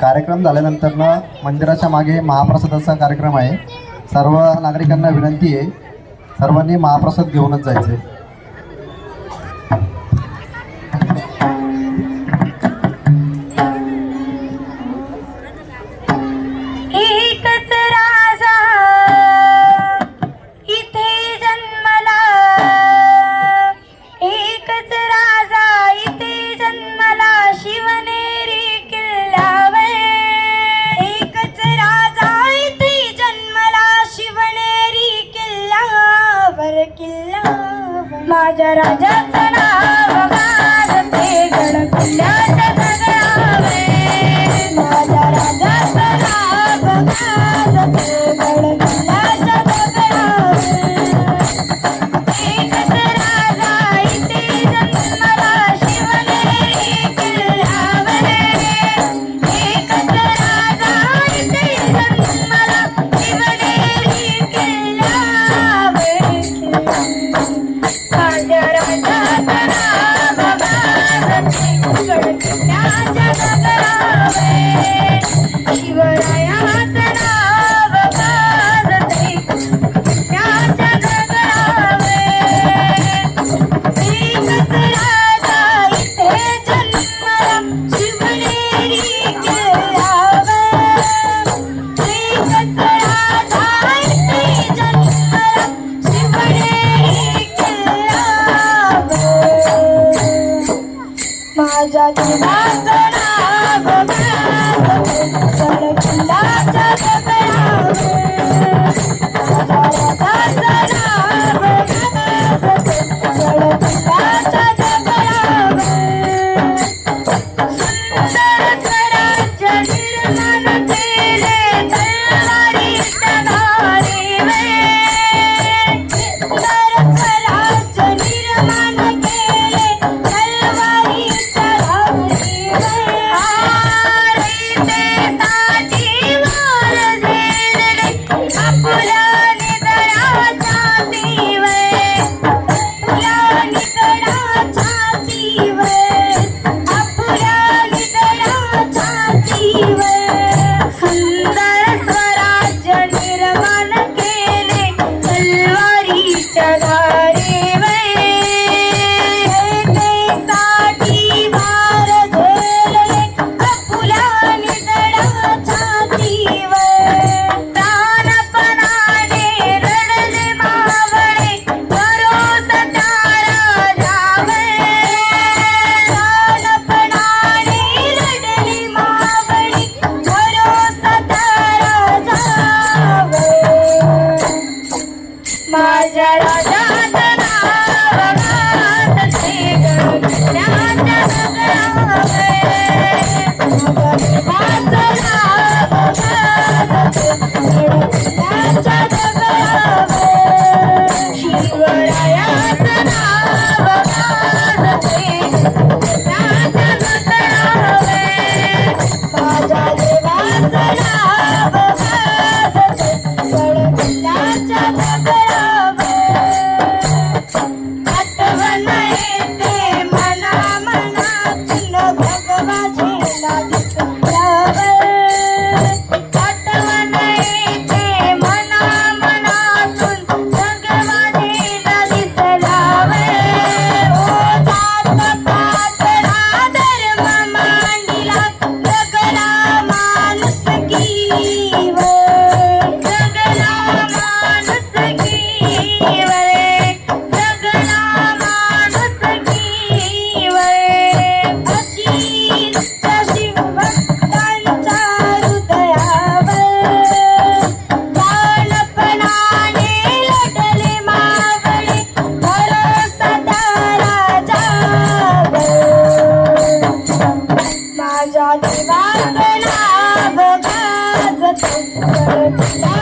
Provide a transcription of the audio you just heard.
कार्यक्रम झाल्यानंतर ना मंदिराच्या मागे महाप्रसादाचा कार्यक्रम आहे. सर्व नागरिकांना विनंती आहे. सर्वांनी महाप्रसाद घेऊनच जायचं आहे Música